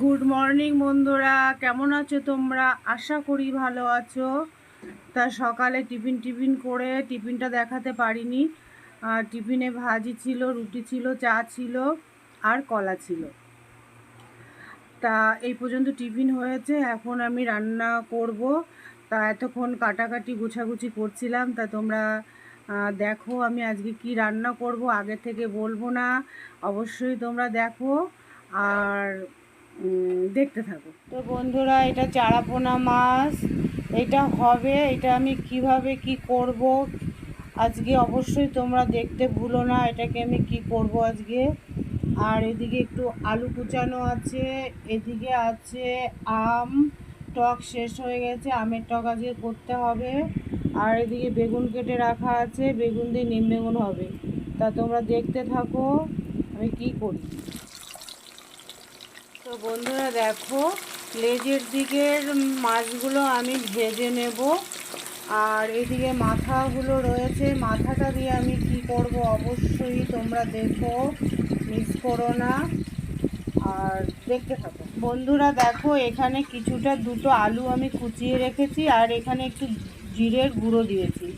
Good morning বন্ধুরা। কেমন আছো তোমরা? আশা করি ভালো আছো। তা সকালে টিফিন টিফিন করে টিফিনটা দেখাতে পারিনি। টিফিনে ভাজি ছিল, রুটি ছিল, চা ছিল, আর কলা ছিল। তা এই পর্যন্ত টিফিন হয়েছে। এখন আমি রান্না করব। তা এতক্ষণ কাটাকাটি, গুছাগুছি করছিলাম। তা তোমরা দেখো আমি আজকে কি রান্না করব। আগে থেকে বলব না। অবশ্যই তোমরা দেখো। আর দেখতে থাকো। তো বন্ধুরা, এটা চারাপোনা মাছ। এটা হবে, এটা আমি কীভাবে কি করব? আজকে অবশ্যই তোমরা দেখতে ভুলো না, এটাকে আমি কি করব আজকে? আর এদিকে একটু আলু কুচানো আছে, এদিকে আছে আম। টক শেষ হয়ে গেছে, আমের টক আজকে করতে হবে। আর এদিকে বেগুন কেটে রাখা আছে, বেগুন দিয়ে নিম বেগুন হবে। তা তোমরা দেখতে থাকো, আমি কি করি। তো বন্ধুরা দেখো, লেজের দিকের মাছগুলো আমি ভেজে নেব। আর এদিকে মাথাগুলো রয়েছে, মাথাটা দিয়ে আমি কি করব অবশ্যই তোমরা দেখো মিস করো না। আর দেখতে থাকো। বন্ধুরা দেখো, এখানে কিছুটা দুটো আলু আমি কুচিয়ে রেখেছি, আর এখানে একটু জিরের গুঁড়ো দিয়েছি।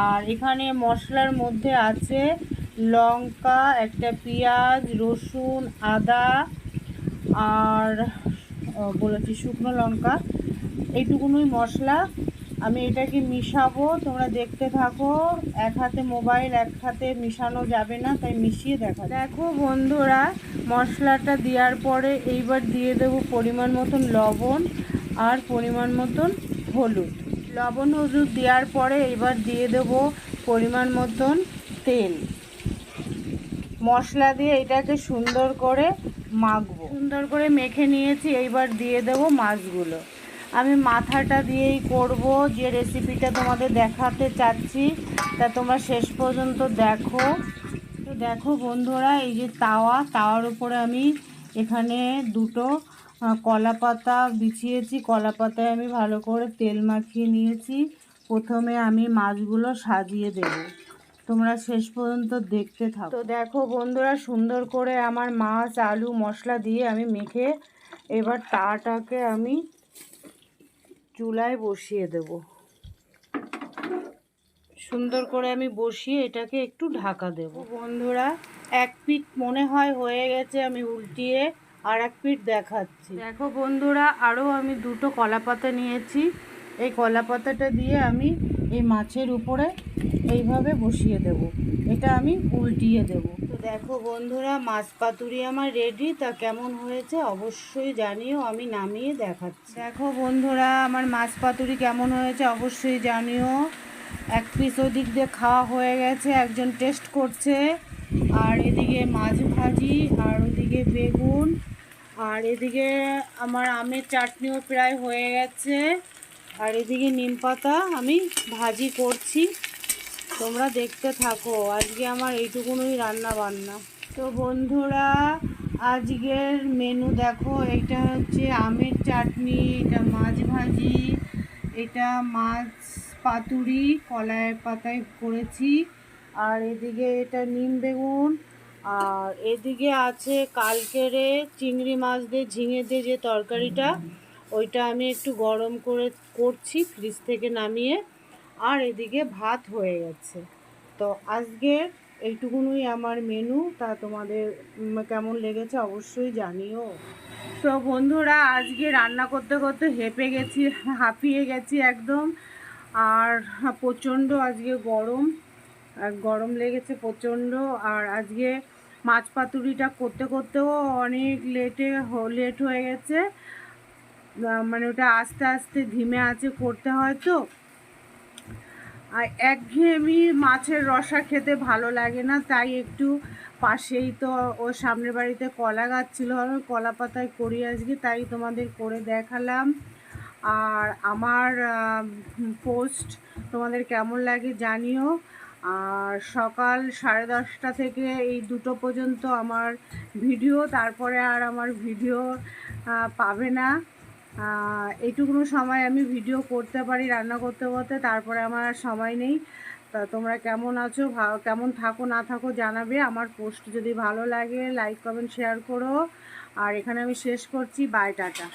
আর এখানে মশলার মধ্যে আছে লঙ্কা, একটা পেঁয়াজ, রসুন, আদা আর বলেছি শুকনো লঙ্কা। এইটুকুনই মশলা। আমি এটাকে মিশাবো। তোমরা দেখতে থাকো। এক হাতে মোবাইল, এক হাতে মিশানো যাবে না, তাই মিশিয়ে দেখা দেখো বন্ধুরা, মশলাটা দেওয়ার পরে এইবার দিয়ে দেবো পরিমাণ মতন লবণ আর পরিমাণ মতন হলুদ। লবণ হলুদ দেওয়ার পরে এবার দিয়ে দেবো পরিমাণ মতন তেল। মশলা দিয়ে এটাকে সুন্দর করে মাখবো। সুন্দর করে মেখে নিয়েছি, এইবার দিয়ে দেবো মাছগুলো। আমি মাথাটা দিয়েই করব, যে রেসিপিটা তোমাদের দেখাতে চাচ্ছি, তা তোমরা শেষ পর্যন্ত দেখো। তো দেখো বন্ধুরা, এই যে তাওয়া, তাওয়ার উপরে আমি এখানে দুটো কলা পাতা বিছিয়েছি। কলা পাতায় আমি ভালো করে তেল মাখিয়ে নিয়েছি। প্রথমে আমি মাছগুলো সাজিয়ে দেবো। তোমরা শেষ পর্যন্ত দেখতে থাকো। তো দেখো বন্ধুরা, সুন্দর করে আমার মাছ, আলু, মশলা দিয়ে আমি মেখে এবার তাটাকে আমি চুলায় বসিয়ে দেব। সুন্দর করে আমি বসিয়ে এটাকে একটু ঢাকা দেব। বন্ধুরা, এক পিঠ মনে হয় হয়ে গেছে, আমি উল্টিয়ে আর এক পিঠ দেখাচ্ছি। দেখো বন্ধুরা আরও আমি দুটো কলা পাতা নিয়েছি। এই কলা পাতাটা দিয়ে আমি এই মাছের উপরে এইভাবে বসিয়ে দেব। এটা আমি উল্টিয়ে দেব। তো দেখো বন্ধুরা, মাছ পাতুরি আমার রেডি তা কেমন হয়েছে অবশ্যই জানিও, আমি নামিয়ে দেখাচ্ছি। দেখো বন্ধুরা, আমার মাছ পাতুরি কেমন হয়েছে অবশ্যই জানিও। এক পিস ওদিক দিয়ে খাওয়া হয়ে গেছে, একজন টেস্ট করছে। আর এদিকে মাছ ভাজি, আর ওদিকে বেগুন, আর এদিকে আমার আমের চাটনিও প্রায় হয়ে গেছে। আর এদিকে নিম পাতা আমি ভাজি করছি। তোমরা দেখতে থাকো, আজকে আমার এইটুকুনই রান্না বান্না। তো বন্ধুরা, আজকের মেনু দেখো, এটা হচ্ছে আমের চাটনি, এটা মাছ ভাজি, এটা মাছ পাতুরি, কলাইয়ের পাতায় করেছি। আর এদিকে এটা নিম বেগুন, আর এদিকে আছে কালকেরে চিংড়ি মাছ দিয়ে ঝিঙে দিয়ে যে তরকারিটা ওইটা আমি একটু গরম করে করছি ফ্রিজ থেকে নামিয়ে, আর এদিকে ভাত হয়ে গেছে। তো আজকের এইটুকুনই আমার মেনু তা তোমাদের কেমন লেগেছে অবশ্যই জানিও। তো বন্ধুরা, আজকে রান্না করতে করতে হেঁপে গেছি, হাঁপিয়ে গেছি একদম, আর প্রচণ্ড আজকে গরম গরম লেগেছে প্রচণ্ড, আর আজকে মাছ পাতুরিটা করতে করতেও অনেক লেটে লেট হয়ে গেছে মানে ওটা আস্তে আস্তে ধিমে আছে করতে হয় তো। আর একঘেয়েমি মাছের রসা খেতে ভালো লাগে না, তাই একটু পাশেই তো ও সামনের বাড়িতে কলা গাছ ছিল কলা পাতায় করি আজকে, তাই তোমাদের করে দেখালাম। আর আমার পোস্ট তোমাদের কেমন লাগে জানিও। আর সকাল সাড়ে দশটা থেকে এই দুটো পর্যন্ত আমার ভিডিও, তারপরে আর আমার ভিডিও পাবে না। এইটুকুনো সময় আমি ভিডিও করতে পারি, রান্না করতে করতে, তারপরে আমার আর সময় নেই। তা তোমরা কেমন আছো? কেমন থাকো, না থাকো জানাবে। আমার পোস্ট যদি ভালো লাগে লাইক কমেন্ট শেয়ার করো। আর এখানে আমি শেষ করছি। By tata